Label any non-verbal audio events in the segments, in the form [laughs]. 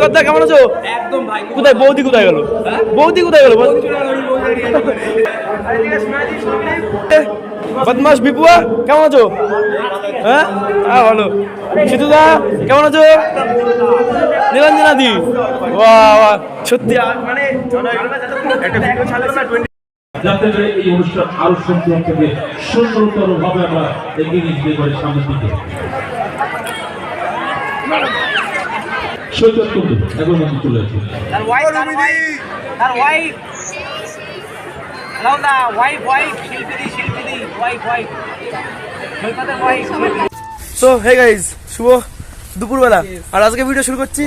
কথা কেমন আছো? একদম ভাই কোথায়? বৌদি কোথায় গেল? বৌদি কোথায় গেল? বদমাস বিপুয়া কেমন আছো? হ্যাঁ? হ্যাঁ ভালো। সিধুদা কেমন আছো? নিরঞ্জনা দি বাহ। সত্যি। মানে একটা ভিডিও ছাড়লো না যাতে করে এই অনুষ্ঠান আরও সুন্দর থেকে সুন্দরতর ভাবে আমরা এগিয়ে নিয়ে যেতে পারি সামনের দিকে। সৈকত কুন্ডু তার ওয়াইফ লাউদা ওয়াইফ ওয়াইফ শিল্পীদি শিল্পীদি ওয়াইফ ওয়াইফ সৈকতের ওয়াইফ সো হে গাইজ শুভ দুপুরবেলা। আর আজকে ভিডিও শুরু করছি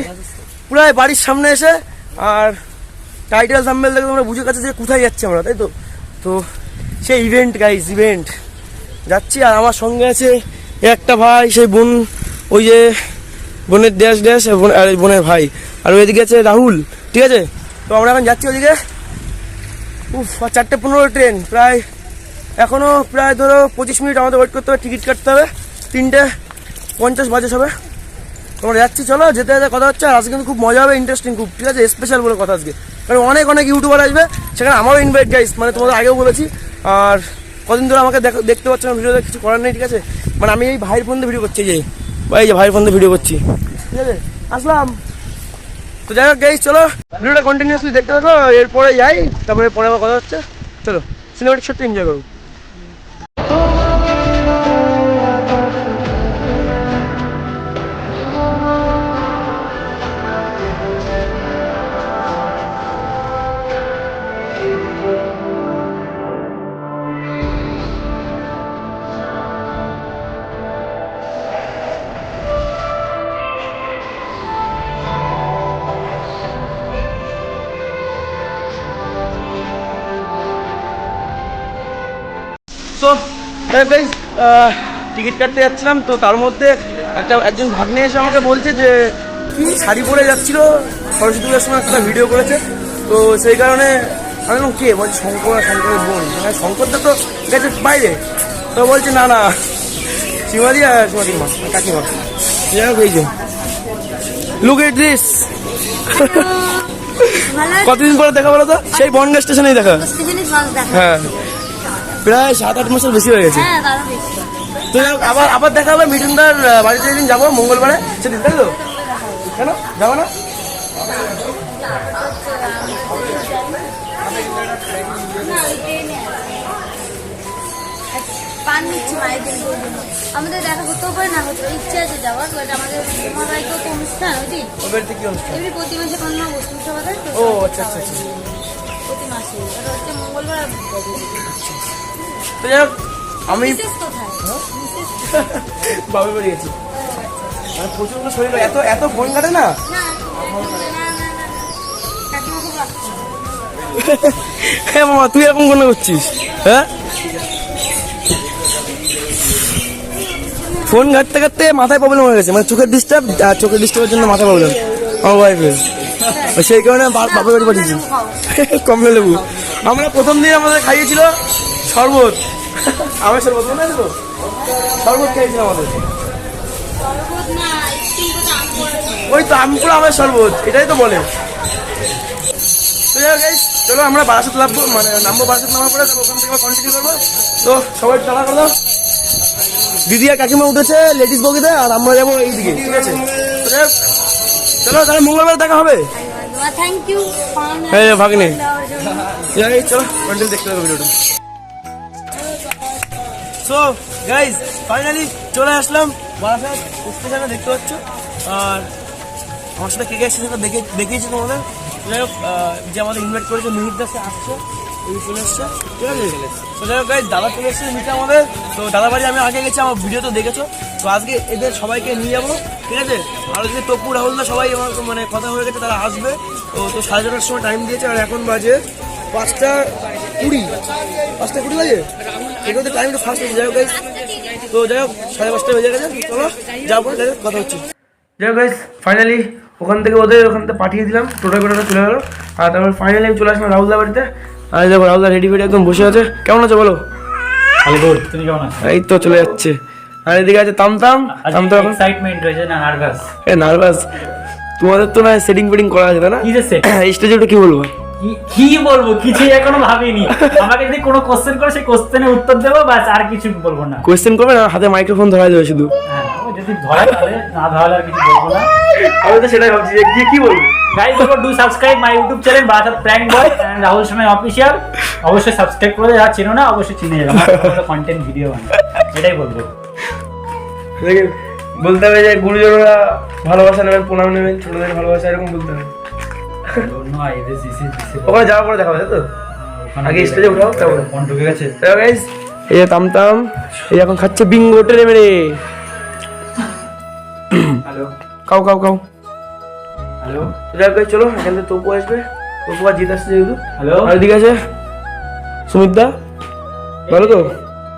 পুরাই বাড়ির সামনে এসে। আর টাইটেল সাম্বেল দেখে তোমরা বুঝে গেছে যে কোথায় যাচ্ছি আমরা তাই তো? তো সেই ইভেন্ট গাইজ ইভেন্ট যাচ্ছি আর আমার সঙ্গে আছে একটা ভাই সেই বোন ওই যে বোনের ড্যাশ ড্যাশ আর বোন- আর বোনের ভাই। আর ওইদিকে আছে রাহুল, ঠিক আছে? তো আমরা এখন যাচ্ছি ওইদিকে। উফ চারটে পনেরো ট্রেন, প্রায় এখনও প্রায় ধরো পঁচিশ মিনিট আমাদের ওয়েট করতে হবে, টিকিট কাটতে হবে। তিনটে পঞ্চাশ বাজে হবে তোমরা যাচ্ছি, চলো, যেতে যেতে কথা হচ্ছে। আজকে কিন্তু খুব মজা হবে ইন্টারেস্টিং খুব, ঠিক আছে? স্পেশাল বলে কথা আজকে। কারণ অনেক অনেক ইউটিউবার আসবে, সেখানে আমারও ইনভাইট গাইস মানে তোমাদের আগেও বলেছি। আর কদিন ধরে আমাকে দেখতে পাচ্ছ না ভিডিওতে কিছু করার নেই, ঠিক আছে? মানে আমি এই ভাইয়ের ফোন ভিডিও করছি যে। এই যে ভাইয়ের ফোন ভিডিও করছি। ঠিক আসলাম। তো যাই হোক গেছিস চলো। ভিডিওটা কন্টিনিউসলি দেখতে থাকো, এরপরে যাই, তারপরে পরে আবার কথা হচ্ছে। চলো সিনেমাটিক সত্যি এনজয় করো। সো গাইস টিকিট কাটতে যাচ্ছিলাম তো তার মধ্যে একটা একজন ভাগ্নে এসে আমাকে বলছে যে কি শাড়ি পরে যাচ্ছিল সরস্বতী পুজোর সময় একটা ভিডিও করেছে। তো সেই কারণে আমি বললাম কে? বলছি শঙ্কর আর শঙ্করের বোন। হ্যাঁ শঙ্করটা তো গেছে বাইরে। তো বলছে না না সীমাদি আর সীমাদির মা কাকিমা। যাই হোক লুক এট দিস কতদিন পরে দেখা বলো তো? সেই বনগা স্টেশনেই দেখা। হ্যাঁ। প্রায় সাত আট মাসের বেশি হয়ে গেছে। হ্যাঁ তো আবার আবার দেখা হবে। মিঠুনদার বাড়িতে যেদিন যাব মঙ্গলবারে। সেদিন তাই তো? কেন? যাব না? পান নিচ্ছি মায়ের দিন আমাদের দেখা করতেও পারে না হতে ইচ্ছে আছে যাওয়ার বাট আমাদের আমার তো অনুষ্ঠান ওই দিন ওর কি অনুষ্ঠান? এমনি প্রতি মাসে কোন সভা ও আচ্ছা আচ্ছা। হচ্ছে মঙ্গলবার আমি [laughs] বাড়ি গেছি। শরীর এত এত ফোন কাটে না? হ্যাঁ মামা তুই এরকম মনে করছিস হ্যাঁ? ফোন ঘাটতে ঘাটতে মাথায় প্রবলেম হয়ে গেছে। মানে চোখের ডিস্টার্ব আর চোখের ডিস্টার্বের জন্য মাথায় প্রবলেম আমার ওয়াইফের সেই কারণে বাপের বাড়ি পাঠিয়েছি। কমলা লেবু। আমরা প্রথম দিন আমাদের খাইয়েছিল শরবত। আমার শরবত, মনে আছে তো? শরবত খাইয়েছিল আমাদের। ওই তো আমি পুরো আমার শরবত, এটাই তো বলে। চলো আমরা বারাসাত নামবো মানে নামবো বারাসাত নামার পরে ওখান থেকে কন্টিনিউ করব। তো সবাই চলা করো। দিদি আর কাকিমা উঠেছে লেডিস বগিতে, আর আমরা যাব এইদিকে। ঠিক আছে? চলো তাহলে মঙ্গলবার দেখা হবে। থ্যাংক ইউ এই ভাগ্নে। চলো দেখতে হবে ভিডিওটা সো গাইজ ফাইনালি চলে আসলাম। বারাসাত স্টেশনে দেখতে পাচ্ছ। আর আমার সাথে কে কে এসেছে সেটা দেখে দেখিয়েছি তোমাদের। যাই হোক যে আমাদের ইনভাইট করেছে মিহির দাসে আসছে। এই চলে এসছে। ঠিক আছে? তো যাই হোক guys, দাদা চলে এসছে মিটা আমাদের। তো দাদা বাড়ি আমি আগে গেছি আমার ভিডিও তো দেখেছ। তো আজকে এদের সবাইকে নিয়ে যাব। ঠিক আছে? আর ওদিকে তপু রাহুলদা সবাই আমার মানে কথা হয়ে গেছে তারা আসবে। তো তো সাড়ে ছটার সময় টাইম দিয়েছে আর এখন বাজে পাঁচটা কুড়ি। পাঁচটা কুড়ি বাজে? এগুলোতে টাইমটা ফার্স্ট হয়েছে যাই হোক তো যাই হোক সাড়ে পাঁচটা বেজে গেছে। চলো যাব যাই কথা হচ্ছে। যাই হোক গাইস ফাইনালি ওখান থেকে ওদের ওখান থেকে পাঠিয়ে দিলাম। টোটো করে চলে গেলো। আর তারপর ফাইনালি আমি চলে আসলাম রাহুলদা বাড়িতে। আর দেখো রাহুলদা রেডি ফেডি একদম বসে আছে। কেমন আছে বলো? ভালো গুড তুমি কেমন আছো? এই তো চলে যাচ্ছে। আর এদিকে আছে তামতাম। তামতাম এখন এক্সাইটমেন্ট রয়েছে না নার্ভাস এ নার্ভাস তোমাদের তো না সেটিং ফেটিং করা আছে তাই না? কি যে set? স্টেজে [clears throat] ওটা কি বলব? কি- কি বলব? কিছুই এখনও ভাবিনি। আমাকে যদি কোনো কোশ্চেন করে সেই কোশ্চেনের উত্তর দেবো বাস আর কিছু বলব না। কোয়েশ্চেন করবে না হাতে মাইক্রোফোন ধরা দেবে শুধু। হ্যাঁ যদি ধরে তাহলে না ধরালে আর কিছু বলব না। আমি তো সেটাই ভাবছি যে কি- কি বলব? Guys do subscribe my YouTube channel prank boy and Rahul Samay official অবশ্যই সাবস্ক্রাইব করে যারা চেনো না অবশ্যই চিনে যাবে। কন্টেন্ট ভিডিও বানাই এটাই বলব। বলতে হবে যে গুরুজনরা ভালোবাসা নেবেন প্রণাম নেবেন ছোটদের ভালোবাসা এরকম বলতে হবে। ওখানে যাওয়ার পরে দেখা হবে তো? আগে স্টেজে উঠাও তারপরে। ফোন ঢুকে গেছে। গাইস এই যে তামতাম এই এখন খাচ্ছে বিঙ্গো টেনে মেরে। Hello. Cow cow cow. Hello. যাক চলো এখান থেকে তপু আসবে। তপু আর জিত আসছে যেহেতু। হ্যালো। আর এদিকে আছে সুমিত দা ভালো তো?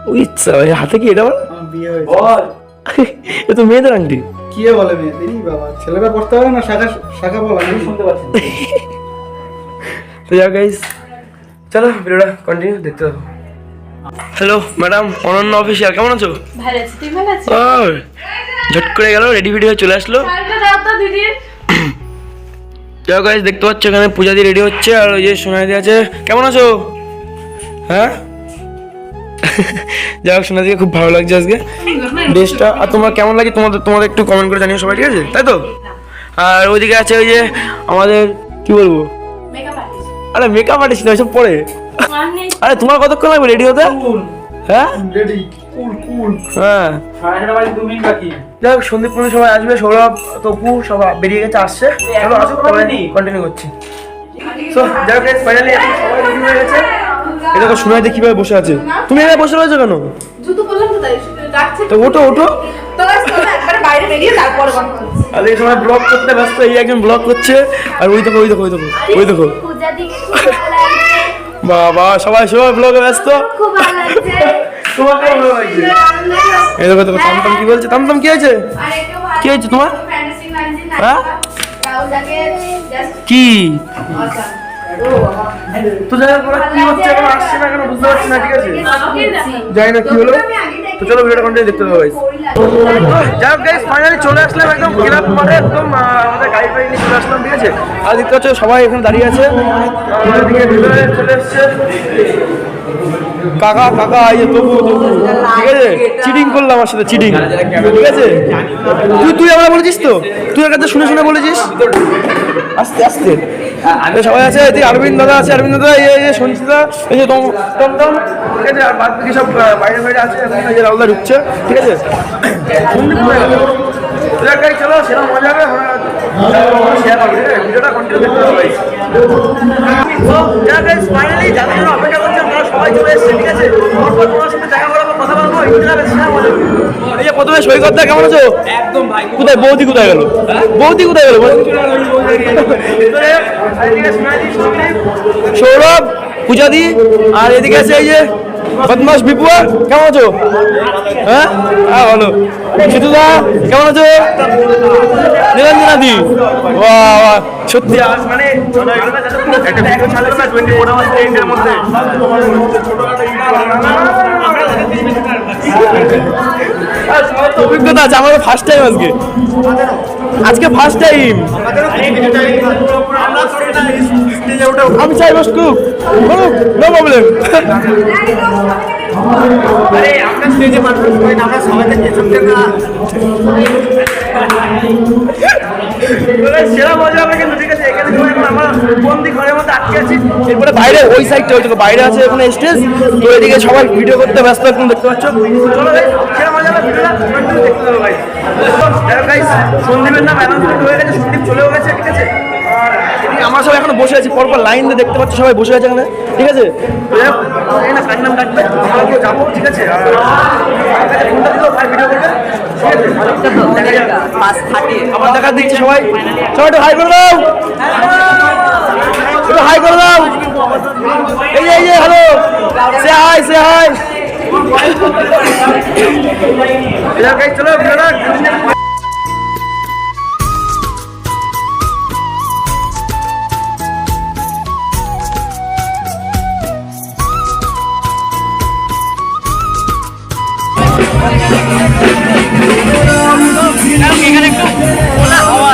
ওই ইচ্ছা হাতে কি এটা বল বিয়ে হয়েছে। বল। এ তো মেয়েদের আংটি কি এ বলে মেয়ে? বাবা ছেলেরা পড়তে পারে না শাখা শাখা বলা আমি শুনতে পাচ্ছি [laughs] তো যাক গাইস চলো ভিডিওটা কন্টিনিউ দেখতে থাকো। হ্যালো ম্যাডাম অনন্য অফিসিয়াল কেমন আছো? ভালো আছি তুই ভালো আছিস ও ঝট করে গেল রেডি ভিডিও চলে আসলো। [clears throat] যাও গাইস দেখতে পাচ্ছ এখানে পূজা দিয়ে রেডি হচ্ছে আর ওই যে সোনাদি আছে। কেমন আছো? হ্যাঁ? যাই হোক সোনাদিকে খুব ভালো লাগছে আজকে। ড্রেসটা আর তোমার কেমন লাগে? তোমাদের তোমাদের একটু কমেন্ট করে জানিও সবাই ঠিক আছে? তাই তো? আর ওইদিকে আছে ওই যে আমাদের কি বলব? মেকআপ আর্টিস্ট আরে মেকআপ আর্টিস্ট ওইসব পরে। আরে তোমার কতক্ষণ লাগবে রেডি হতে? হ্যাঁ? রেডি কুল কুল হ্যাঁ। যাই হোক সন্দীপ সবাই আসবে সৌরভ তপু সব বেরিয়ে গেছে আসছে। আসুক কন্টিনিউ করছি। তো যাই হোক ফাইনালি সবাই রেডি হয়ে গেছে। এটা তো দেখি কীভাবে বসে আছে। তুমি এখানে বসে রয়েছো কেন? জুতো বললাম তো তাই ডাকছে। তো ওঠো ওঠো। তো একবারে বাইরে বেরিয়ে তারপরে আর এই সময় ব্লগ করতে ব্যস্ত এই একজন ব্লগ করছে। আর ওই দেখো ওই দেখো ওই দেখো ওই দেখো। বাবা সবাই সবাই ব্লগে ব্যস্ত। খুব ভালো লাগছে? এই দেখো দেখো তামতাম কি বলছে? তামতাম কি হয়েছে? আর কি হয়েছে তোমার? হ্যাঁ? কি? তো যাই হোক কি হচ্ছে এখন আসছে না কেন বুঝতে পারছি না ঠিক আছে? জানি না কি হলো। তো চলো ভিডিওটা কন্টিনিউ দেখতে হবে গাইস যাই হোক গাইস ফাইনালি চলে আসলাম একদম ক্লাব মাঠে একদম আমাদের গাড়ি ফাড়ি নিয়ে চলে আসলাম ঠিক আছে? আর দেখতে পাচ্ছ সবাই এখানে দাঁড়িয়ে আছে। ভিতরে চলে এসছে। কাকা কাকা এই যে তবু তবু ঠিক আছে? চিটিং করলাম আমার সাথে চিটিং ঠিক আছে? তুই তুই আমার বলেছিস তো? তুই কাছে শুনে শুনে বলেছিস? আস্তে আস্তে। এই সবাই আছে, এদিকে অরবিন্দ দাদা আছে, অরবিন্দ দাদা এই যে সঞ্চিতা এই যে টম টম টম ঠিক আছে, আর বাদ বাকি সব বাইরে বাইরে আছে এই যে রাহুলদা ঢুকছে। ঠিক আছে? চলো সেরকম মজা হবে হ্যাঁ শেয়ার করবে। ভিডিওটা কন্টিনিউ করতে হবে। Finally যাদের অপেক্ষা করছি আপনারা সবাই চলে এসেছে ঠিক আছে তারপর তোমার সাথে দেখা করাবো কথা বলব ইন্টারনেট শেয়ার মজা হবে। এই যে প্রথমে সৈকত দা কেমন আছো? একদম ভাই কোথায় বৌদি কোথায় গেল? বৌদি কোথায় গেল সৌরভ পূজাদি আর এদিকে আছে এই যে বদমাস বিপুয়া কেমন আছো? হ্যাঁ? হ্যাঁ ভালো। সিধুদা কেমন আছো? নিরঞ্জনা দি বাহ বাহ। সত্যি। মানে একটা ভিডিও ছাড়লো না টোয়েন্টি ফোর আওয়ার্স মধ্যে অভিজ্ঞতা আছে আমাদের ফার্স্ট টাইম আজকে। আজকে ফার্স্ট টাইম আমি চাই বস কুক নো প্রবলেম আরে ঘরের মধ্যে আটকে আছি এরপরে বাইরে ওই সাইডটা ওই বাইরে আছে ওখানে স্টেজ তো এদিকে সবাই ভিডিও করতে ব্যস্ত এখন দেখতে পাচ্ছ। হবে ভিডিওটা। দেখতে সন্দীপের নাম অ্যানাউন্সমেন্ট হয়ে গেছে, সন্দীপ চলেও গেছে, ঠিক আছে? আর আমরা সবাই এখন বসে আছি, পরপর লাইন দিয়ে দেখতে পাচ্ছ সবাই বসে আছে এখানে। ঠিক আছে? দেখা দিচ্ছে সবাই। সবাই একটু হাই করে দাও। একটু হাই করে দাও। এই যে এই যে hello say hi say hi চলো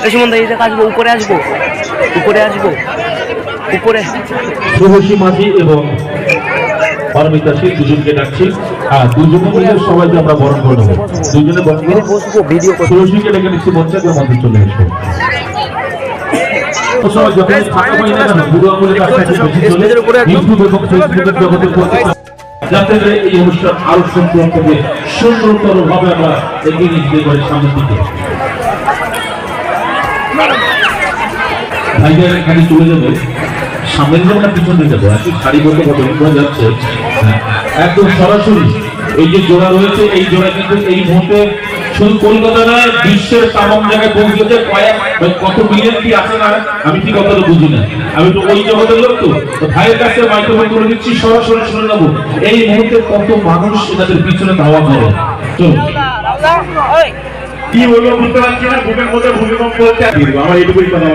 দা এই জায়গা আসব উপরে আসব। উপরে আসব। উপরে। শুভশ্রী মাঝি এবং পারমিতা সিং দুজনকে ডাকছি। হ্যাঁ দুজনে মিলে সবাইকে আমরা বরণ করে নেব। দুজনে বরণ করে বসবো ভিডিও শুভশ্রীকে ডেকে নিচ্ছি মঞ্চে কেউ মন্দির চলে এসো। সবাই যখন ফাঁকা পাই না কেন, বুড়ো আঙুলের কাছে বেশি চলে, স্টেজের উপরে একদম। ইউটিউব এবং ফেসবুকের জগতে পৌঁছে যাতে এই অনুষ্ঠান আরও সুন্দর থেকে সুন্দরতর ভাবে আমরা এগিয়ে নিয়ে যেতে পারি সামনের দিকে। ভাইদের এখানে চলে যাবে। সামনের যাব না পিছনে যাব। একই সারিবদ্ধ ভাবে এগিয়ে যাচ্ছে। হ্যাঁ, একদম সরাসরি এই যে জোড়া রয়েছে এই জোড়া কিন্তু এই মুহূর্তে শুধু কলকাতা নয় বিশ্বের তামাম জায়গায় পৌঁছেছে। কয়েক কত মিলিয়ন কি আছে না আমি ঠিক কথাটা বুঝি না। আমি তো ওই জগতের লোক তো। ভাইয়ের কাছে মাইক্রোফোন করে দিচ্ছি সরাসরি শুনে নেব। এই মুহূর্তে কত মানুষ এনাদের পিছনে ধাওয়া করে। চলুন। কি বলব বুঝতে পারছি না বুকের মধ্যে ভূমিকম্প হচ্ছে। আমার এটুকুই কথা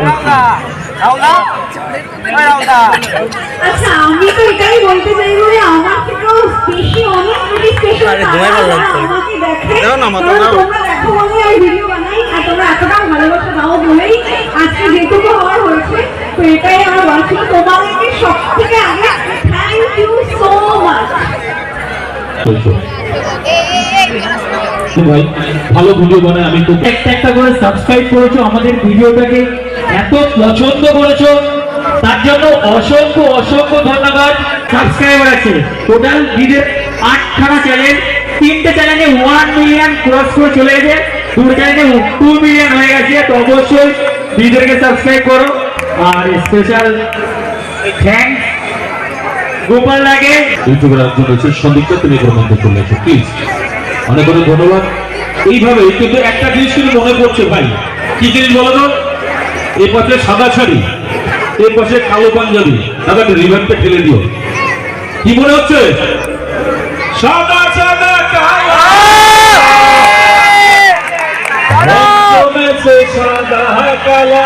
আচ্ছা আমি তো এটাই বলতে চাইব যে আমার থেকেও বেশি অনেক বেশি স্পেশাল আরে, ঘুমাই পড়লাম তো। আমাকে দেখে। দাও না, মাথা কারণ দাও। তোমরা দেখো বলে আমি ভিডিও বানাই আর তোমরা এতটা ভালোবাসা দাও বলেই আজকে যেটুকু হওয়ার হয়েছে তো এটাই আমার বলা ছিল। তোমাদেরকে সব থেকে আগে থ্যাংক ইউ সো মাচ ভালো ভিডিও বানায়। আমি তো একটা একটা করে সাবস্ক্রাইব করেছ, আমাদের ভিডিওটাকে এত পছন্দ করেছ, তার জন্য অসংখ্য অসংখ্য ধন্যবাদ। সাবস্ক্রাইবার আছে। টোটাল দিদের আটখানা চ্যানেল তিনটে চ্যানেলে ওয়ান মিলিয়ন ক্রস করে চলে গেছে। দুটো চ্যানেলে টু মিলিয়ন হয়ে গেছে। তো অবশ্যই দিদেরকে সাবস্ক্রাইব করো। আর স্পেশাল থ্যাংকস গোপাল লাগে ইউটিউবের একজন রয়েছে এগুলোর মধ্যে চলে এসো প্লিজ অনেক অনেক ধন্যবাদ। এইভাবে কিন্তু একটা জিনিস কিন্তু মনে পড়ছে ভাই। কি জিনিস বলো তো? এই পাশে সাদা শাড়ি এই পাশে কালো পাঞ্জাবি। দাদা রিভারটা ঠেলে দিও। কি মনে হচ্ছে? সাদা সাদা কালো। সাদা কালা।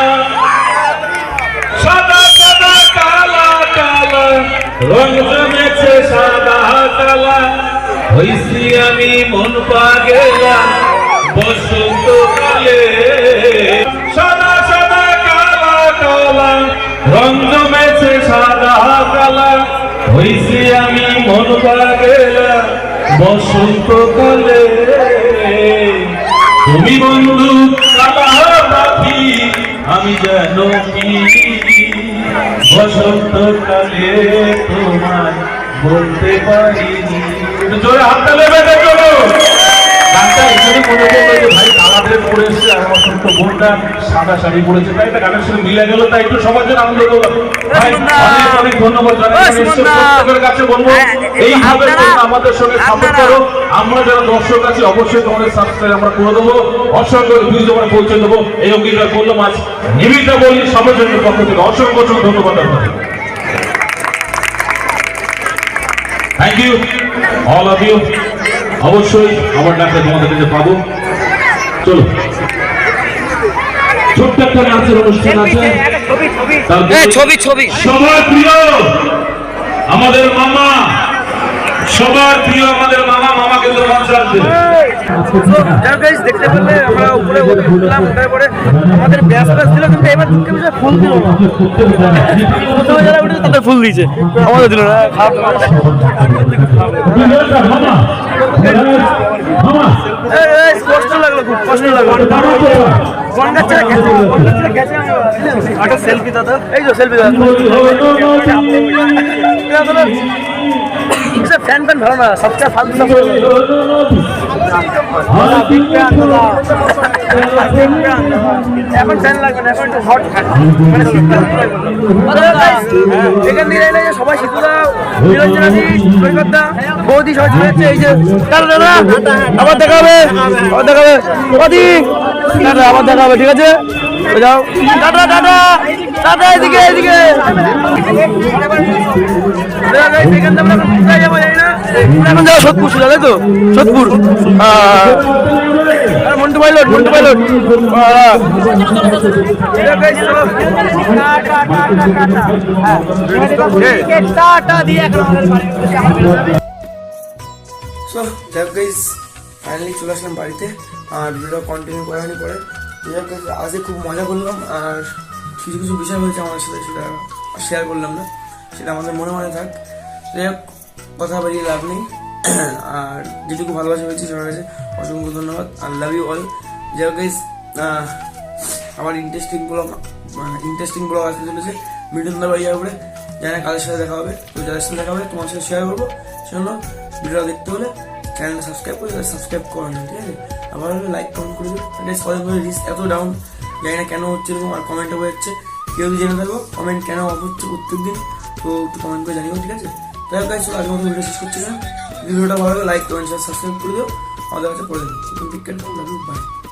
হইছি আমি মন পাগেলা বসন্ত কালে সাদা সাদা, কালা কালা, রং জমেছে সাদা, কালা। হইছি আমি মন পাগেলা বসন্ত কালে তুমি বন্ধু, কালা আমি যেন কি? বসন্তকালে তোমায় বলতে পারিনি। একটু জোরে হাত তালে গানটা এখানে মনে পড়ল যে ভাই কালাদের পরে এসছে আর আমার ছোট্ট বোনটা সাদা শাড়ি পরেছে। তাই এটা গানের সঙ্গে মিলে গেল তাই একটু সবার জন্য আনন্দ করলাম। ভাই অনেক অনেক ধন্যবাদ জানাই। আমি ঈশ্বর প্রত্যেকের কাছে বলব এইভাবে তোমরা আমাদের সঙ্গে সাপোর্ট করো। আমরা যারা দর্শক আছি অবশ্যই তোমাদের সাবস্ক্রাইব আমরা করে দেবো। অসংখ্য পৌঁছে দেবো। এই অঙ্গীকার করলাম। আজ নিবিতা বলি সবার জন্য পক্ষ থেকে অসংখ্য অসংখ্য ধন্যবাদ আপনাদের। Thank you all of you অবশ্যই আমার ডাক্তার তোমাদের কাছে পাবো। চলো। ছোট্ট একটা নাচের অনুষ্ঠান আছে। ছবি ছবি। সবার প্রিয় আমাদের মামা। সবার প্রিয় আমাদের মামা। দেখতে পেলে আমরা উপরে উঠলাম ওঠার পরে আমাদের ব্যাস ব্যাস দিল কিন্তু এবার দুঃখের বিষয় ফুল দিল না। প্রথমে যারা উঠেছে তাদের ফুল দিয়েছে। আমাদের দিল না খারাপ মামা মামা এই, এই, কষ্ট লাগল খুব কষ্ট সেলফি দাদা। এই তো সেলফি দাদা। ফ্যান ফ্যান ভালো না সবচেয়ে ফালতু এখন ফ্যান লাগবে না এখন একটু হট এখান থেকে এলে সবাই শীতুদা নিরঞ্জনাদি সৈকতদা বৌদি সবাই চলে যাচ্ছে এই যে দাদা দাদা আবার দেখা হবে আবার দেখা হবে। বৌদি দাদা আবার দেখা হবে ঠিক আছে? যাও। দাদা দাদা দাদা এদিকে এদিকে। এখান যাব সোদপুর সোজা তাই তো? Sodepur Montu pilot Montu pilot. So guys finally চলে আসলাম বাড়িতে। আর ভিডিওটা কন্টিনিউ করা হয়নি পরে আজকে খুব মজা করলাম আর কিছু কিছু বিষয় হয়েছে আমার সাথে সেটা শেয়ার করলাম না। সেটা আমাদের মনে মনে থাক। যাই হোক, কথা বাড়িয়ে লাভ নেই। [clears throat] আর যেটুকু ভালোবাসা হয়েছে সবার কাছে অসংখ্য ধন্যবাদ। আর লাভ ইউ অল যাই হোক আমার ইন্টারেস্টিং ব্লগ ইন্টারেস্টিং ব্লগ আসতে চলেছে মিঠুন দা বাড়ি যাবে জানি না কাদের সাথে দেখা হবে, তো যাদের সাথে দেখা হবে তোমার সাথে শেয়ার করব। সেজন্য ভিডিওটা দেখতে হলে চ্যানেলটা সাবস্ক্রাইব করে সাবস্ক্রাইব করে নিন ঠিক আছে? আবার হলে লাইক কমেন্ট করে দিও। এটা সবাই রিস্ক এত ডাউন জানি না কেন হচ্ছে এরকম, আর কমেন্টে হয়ে যাচ্ছে। কেউ জেনে থাকো কমেন্ট কেন অফ হচ্ছে প্রত্যেক দিন তো একটু কমেন্ট করে জানিও, ঠিক আছে? তাই হোক আজ মতো ভিডিও শেষ করছি না। ভিডিওটা ভালো লাগে লাইক কমেন্ট সাবস্ক্রাইব করে দিও। আমাদের কাছে পড়ে দিন টিকেট বাই